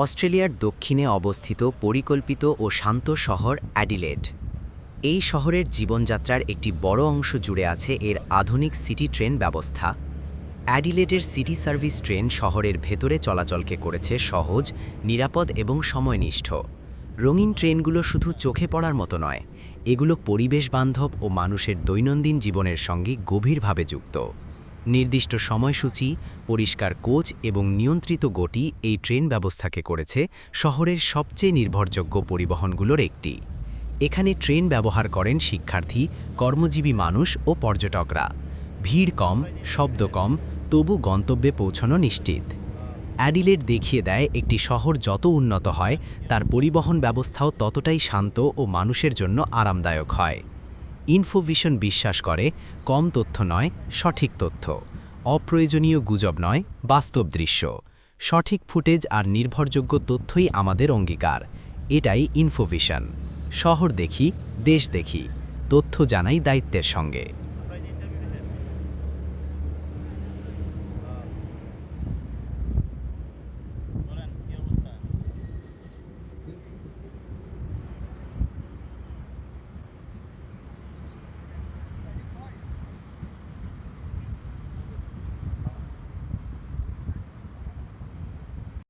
অস্ট্রেলিয়ার দক্ষিণে অবস্থিত পরিকল্পিত ও শান্ত শহর অ্যাডিলেড। এই শহরের জীবনযাত্রার একটি বড় অংশ জুড়ে আছে এর আধুনিক সিটি ট্রেন ব্যবস্থা। অ্যাডিলেডের সিটি সার্ভিস ট্রেন শহরের ভেতরে চলাচলকে করেছে সহজ, নিরাপদ এবং সময়নিষ্ঠ। রঙিন ট্রেনগুলো শুধু চোখে পড়ার মতো নয়, এগুলো পরিবেশ বান্ধব ও মানুষের দৈনন্দিন জীবনের সঙ্গে গভীরভাবে যুক্ত। নির্দিষ্ট সময়সূচি, পরিষ্কার কোচ এবং নিয়ন্ত্রিত গতি এই ট্রেন ব্যবস্থাকে করেছে শহরের সবচেয়ে নির্ভরযোগ্য পরিবহনগুলোর একটি। এখানে ট্রেন ব্যবহার করেন শিক্ষার্থী, কর্মজীবী মানুষ ও পর্যটকরা। ভিড় কম, শব্দ কম, তবু গন্তব্যে পৌঁছানো নিশ্চিত। অ্যাডিলেড দেখিয়ে দেয় একটি শহর যত উন্নত হয়, তার পরিবহন ব্যবস্থাও ততটাই শান্ত ও মানুষের জন্য আরামদায়ক হয়। ইনফোভিশন বিশ্বাস করে, কম তথ্য নয়, সঠিক তথ্য। অপ্রয়োজনীয় গুজব নয়, বাস্তব দৃশ্য। সঠিক ফুটেজ আর নির্ভরযোগ্য তথ্যই আমাদের অঙ্গীকার। এটাই ইনফোভিশন। শহর দেখি, দেশ দেখি। তথ্য জানাই দায়িত্বের সঙ্গে।